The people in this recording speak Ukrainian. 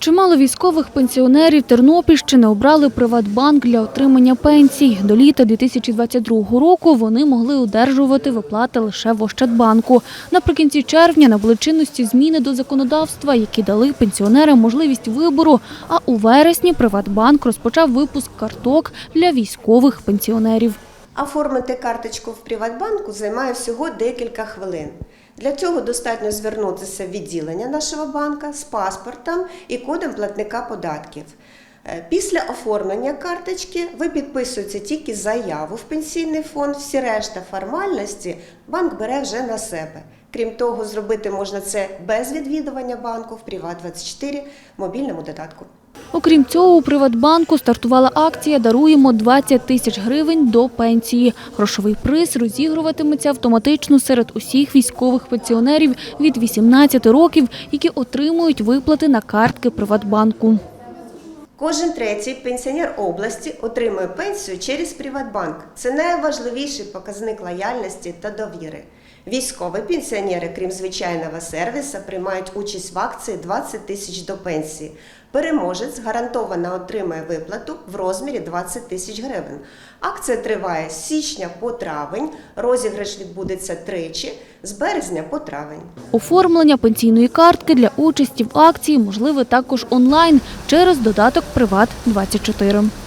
Чимало військових пенсіонерів Тернопільщини обрали Приватбанк для отримання пенсій. До літа 2022 року вони могли одержувати виплати лише в Ощадбанку. Наприкінці червня набули чинності зміни до законодавства, які дали пенсіонерам можливість вибору. А у вересні Приватбанк розпочав випуск карток для військових пенсіонерів. Оформити карточку в Приватбанку займає всього декілька хвилин. Для цього достатньо звернутися в відділення нашого банка з паспортом і кодом платника податків. Е, Після оформлення карточки ви підписуєте тільки заяву в пенсійний фонд, всі решта формальності банк бере вже на себе. Крім того, зробити можна це без відвідування банку в Приват24 мобільному додатку. Окрім цього, у Приватбанку стартувала акція «Даруємо 20 тисяч гривень до пенсії». Грошовий приз розігруватиметься автоматично серед усіх військових пенсіонерів від 18 років, які отримують виплати на картки Приватбанку. Кожен третій пенсіонер області отримує пенсію через Приватбанк. Це найважливіший показник лояльності та довіри. Військові пенсіонери, крім звичайного сервісу, приймають участь в акції 20 тисяч до пенсії. Переможець гарантовано отримає виплату в розмірі 20 тисяч гривень. Акція триває з січня по травень. Розіграш відбудеться тричі з березня по травень. Оформлення пенсійної картки для участі в акції можливе також онлайн через додаток «Приват-24».